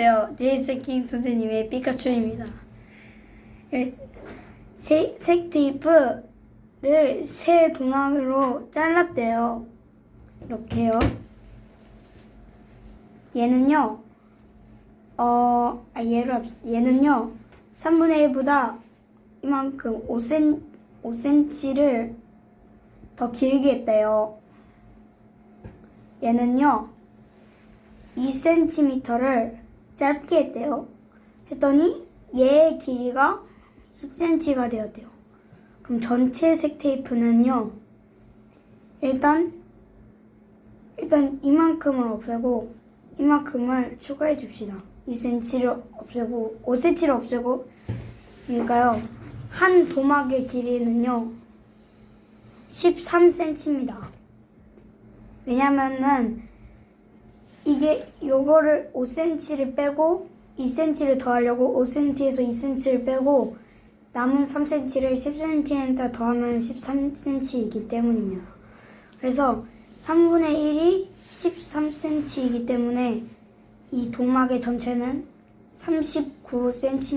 안녕하세요. 제이스킹 선생님의 피카츄입니다. 예, 세, 색 테이프를 새 도마로 잘랐대요. 이렇게요. 얘는요, 어, 아, 얘를, 합- 얘는요, 3분의 1보다 이만큼 5cm, 5cm를 더 길게 했대요. 얘는요, 2cm를 짧게 했대요. 했더니 얘의 길이가 10cm가 되었대요. 그럼 전체 색 테이프는요. 일단 일단 이만큼을 없애고 이만큼을 추가해 줍시다. 2cm를 없애고 5cm를 없애고 그러니까요. 한 도막의 길이는요. 13cm입니다. 왜냐면은 이게 요거를 5cm를 빼고 2cm를 더하려고 5cm에서 2cm를 빼고 남은 3cm를 10cm에다 더하면 13cm이기 때문입니다. 그래서 3분의 1이 13cm이기 때문에 이 동막의 전체는 39cm